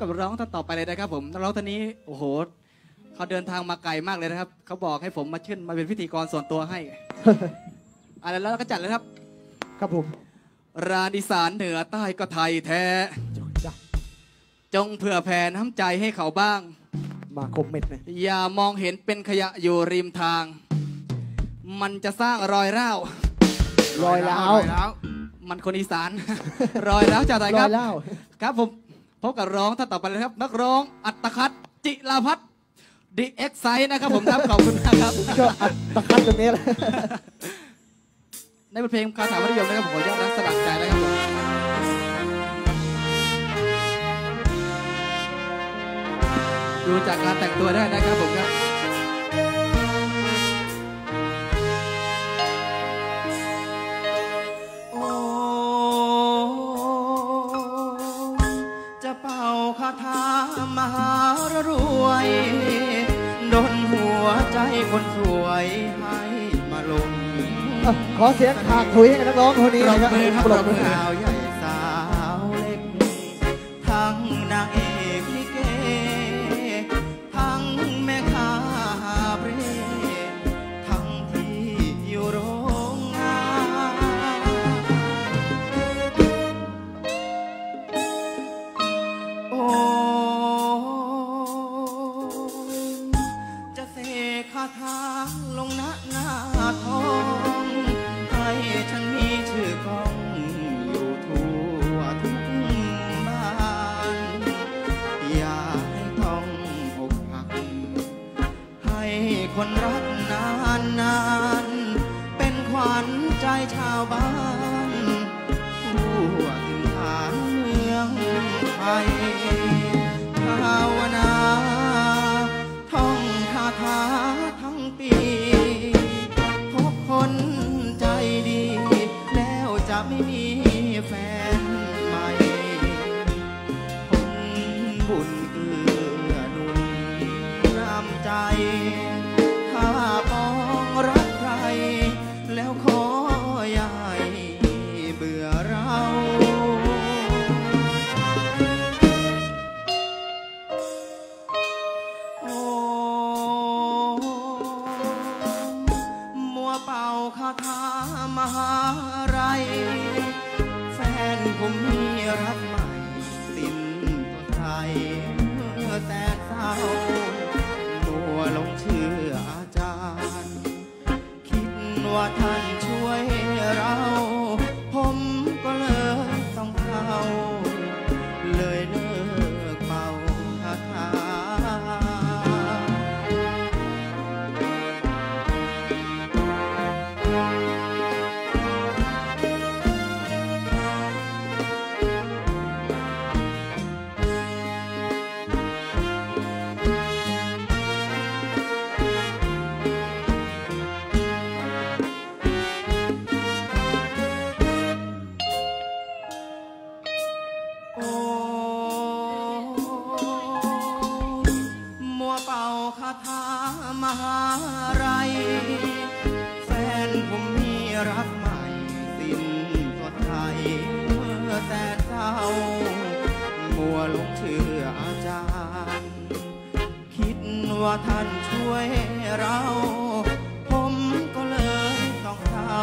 กับร้องท่านต่อไปเลยนะครับ ผมนักร้องท่านนี้โอ้โหเขาเดินทางมาไกลมากเลยนะครับเขาบอกให้ผมมาขึ้นมาเป็นพิธีกรส่วนตัวให้ อะไรแล้วก็จัดเลยครับ ครับผมราดิสานเหนือใต้ก็ไทยแท้จ้ะจงเผื่อแผ่น้ำใจให้เขาบ้าง มาคมเม็ดเลยอย่ามองเห็นเป็นขยะอยู่ริมทาง มันจะสร้างรอยร้าวรอยล้าวมันคนอีสาน รอยร้าวจากไหนรคอรัยบล้าวครับผม พบกับร้องท่านต่อไปเลยครับ นักร้องอัตคัดจิลาพัฒน์ดีเอ็กไซนะครับผมครับขอบคุณมากครับชอบอัดตะคัดตรงนี้แหละในบทเพลงคาถามัธยมนะครับผมขออนุญาตรักสลักใจนะครับผมดูจากการแต่งตัวได้นะครับผมครับ มหารวยดนหัวใจคนสวยให้มาลงอะขอเสียงขากถุยให้นักร้องคนนี้ปรนะบครับมือครับปปรรบบมืมืออสา คนรักนานนานเป็นขวัญใจชาวบ้านทั่วถึงฐานเมืองไทยภาวนาท่องคาถาทั้งปี พบคนใจดี แล้วจะไม่มีแฟนใหม่คนบุญเอื้อหนุนน้ำใจ คาถามหาไรแฟนผมมีรักใหม่สิ้นตัวไทยเมื่อแสนเศร้าตัวหลงเชื่ออาจารย์ คิดว่าท่านช่วย เป่าคาถามหาไรแฟนผมมีรักใหม่สิ้นตัวไทยเมื่อแสนเศร้ามัวหลงเชื่ออาจารย์ คิดว่าท่านช่วยเรา ผมก็เลยต้องเข้า